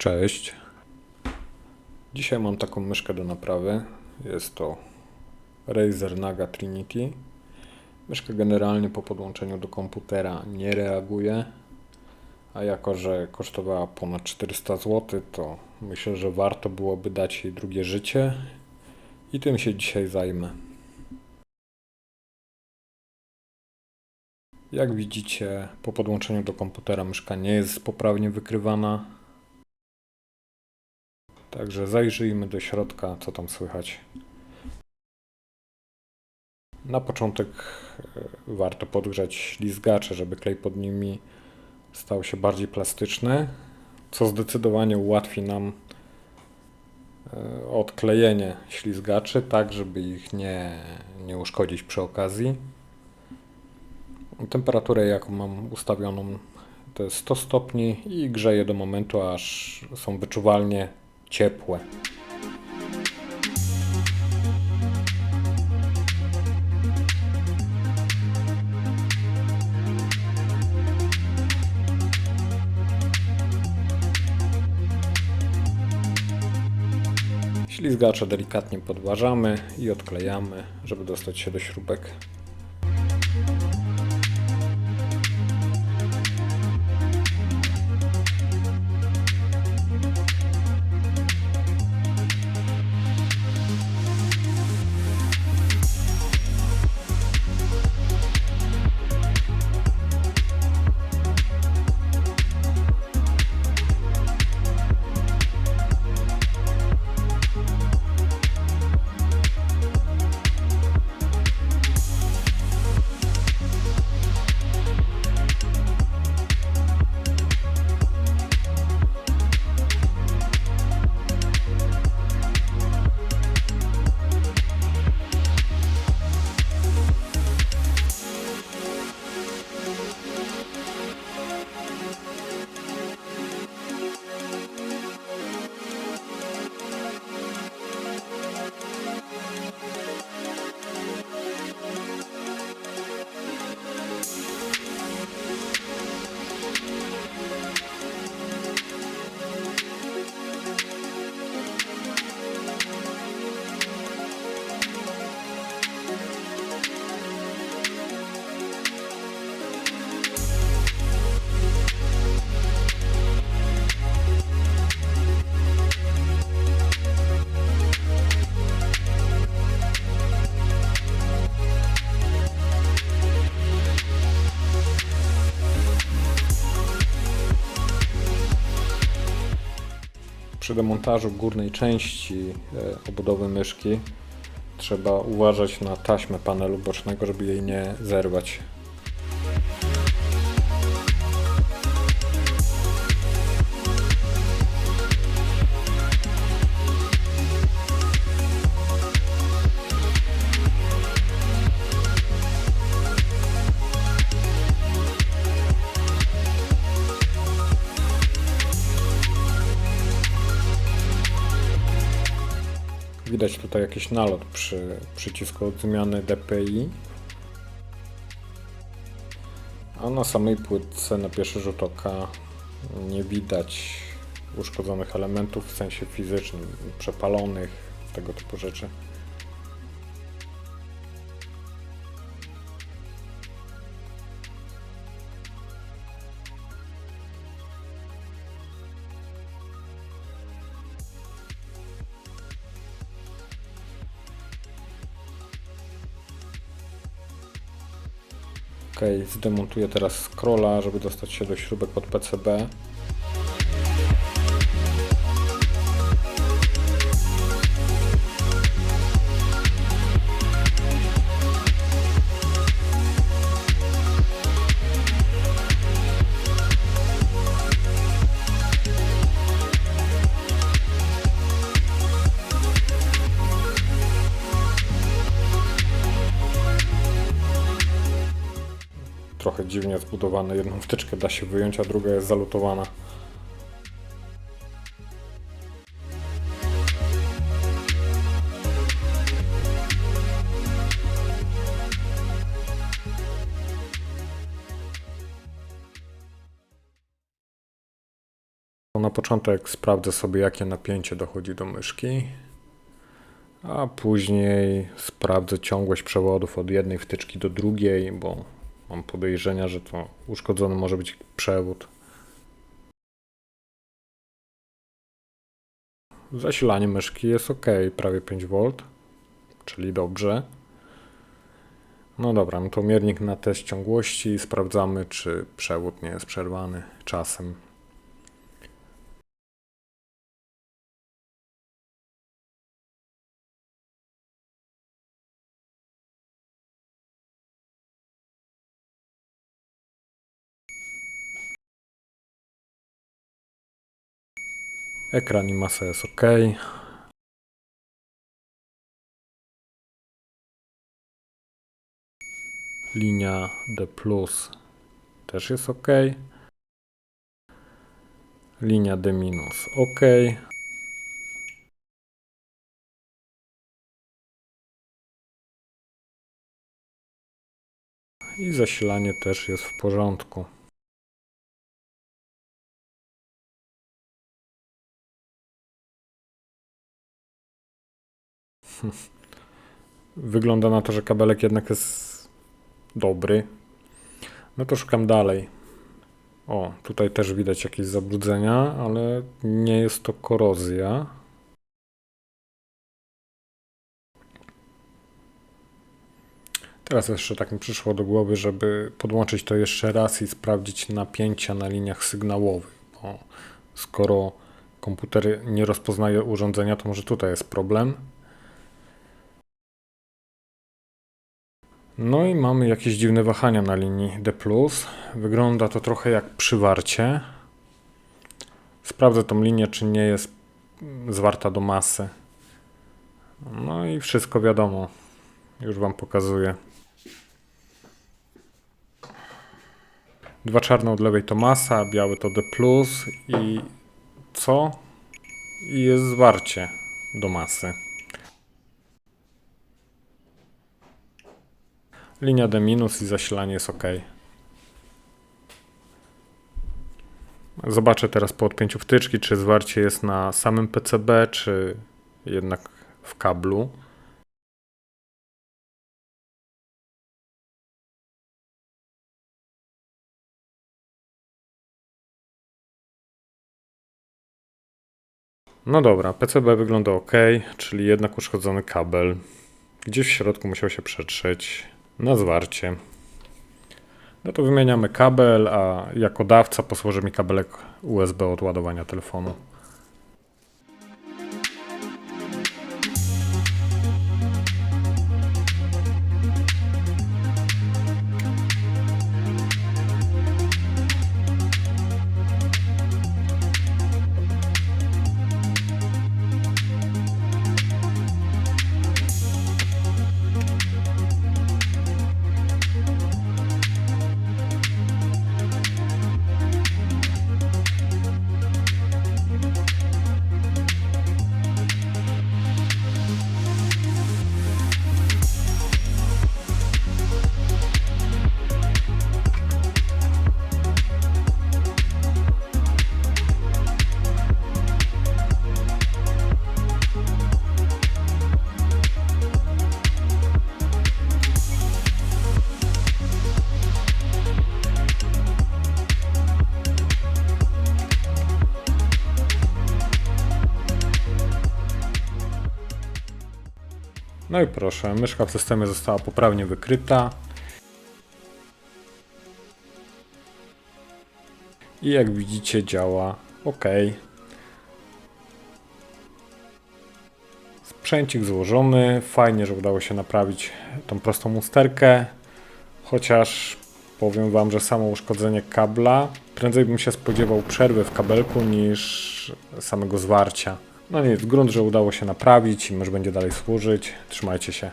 Cześć. Dzisiaj mam taką myszkę do naprawy. Jest to Razer Naga Trinity. Myszka generalnie po podłączeniu do komputera nie reaguje, a jako że kosztowała ponad 400 zł, to myślę, że warto byłoby dać jej drugie życie i tym się dzisiaj zajmę. Jak widzicie, po podłączeniu do komputera myszka nie jest poprawnie wykrywana. Także zajrzyjmy do środka, co tam słychać. Na początek e, warto podgrzać ślizgacze, żeby klej pod nimi stał się bardziej plastyczny, co zdecydowanie ułatwi nam e, odklejenie ślizgaczy, tak żeby ich nie, nie uszkodzić przy okazji. Temperaturę, jaką mam ustawioną, to jest 100 stopni i grzeję do momentu, aż są wyczuwalnie ciepłe. Ślizgacze delikatnie podważamy i odklejamy, żeby dostać się do śrubek. Przy demontażu górnej części e, obudowy myszki trzeba uważać na taśmę panelu bocznego, żeby jej nie zerwać. Widać tutaj jakiś nalot przy przycisku od zmiany DPI. A na samej płytce na pierwszy rzut oka nie widać uszkodzonych elementów w sensie fizycznym, przepalonych, tego typu rzeczy. Ok, zdemontuję teraz scrolla, żeby dostać się do śrubek pod PCB. Dziwnie zbudowane. Jedną wtyczkę da się wyjąć, a druga jest zalutowana. To na początek sprawdzę sobie, jakie napięcie dochodzi do myszki, a później sprawdzę ciągłość przewodów od jednej wtyczki do drugiej, bo mam podejrzenia, że to uszkodzony może być przewód. Zasilanie myszki jest ok, prawie 5V, czyli dobrze. No dobra, no to miernik na test ciągłości. Sprawdzamy, czy przewód nie jest przerwany czasem. Ekran i masa jest ok. Linia D też jest ok. Linia D ok. I zasilanie też jest w porządku. Wygląda na to, że kabelek jednak jest dobry. No to szukam dalej. O, tutaj też widać jakieś zabrudzenia, ale nie jest to korozja. Teraz jeszcze tak mi przyszło do głowy, żeby podłączyć to jeszcze raz i sprawdzić napięcia na liniach sygnałowych, bo skoro komputer nie rozpoznaje urządzenia, to może tutaj jest problem. No i mamy jakieś dziwne wahania na linii D+. Wygląda to trochę jak przywarcie. Sprawdzę tą linię, czy nie jest zwarta do masy. No i wszystko wiadomo. Już Wam pokazuję. Dwa czarne od lewej to masa, biały to D+. I co? I jest zwarcie do masy. Linia D- i zasilanie jest ok. Zobaczę teraz po odpięciu wtyczki, czy zwarcie jest na samym PCB, czy jednak w kablu. No dobra, PCB wygląda ok, czyli jednak uszkodzony kabel. Gdzieś w środku musiał się przetrzeć na zwarcie. No to wymieniamy kabel, a jako dawca posłuży mi kabelek USB od ładowania telefonu. No i proszę, myszka w systemie została poprawnie wykryta. I jak widzicie działa ok. Sprzęcik złożony, fajnie, że udało się naprawić tą prostą usterkę. Chociaż powiem Wam, że samo uszkodzenie kabla, prędzej bym się spodziewał przerwy w kabelku niż samego zwarcia. No nic, grunt, że udało się naprawić i mysz będzie dalej służyć. Trzymajcie się.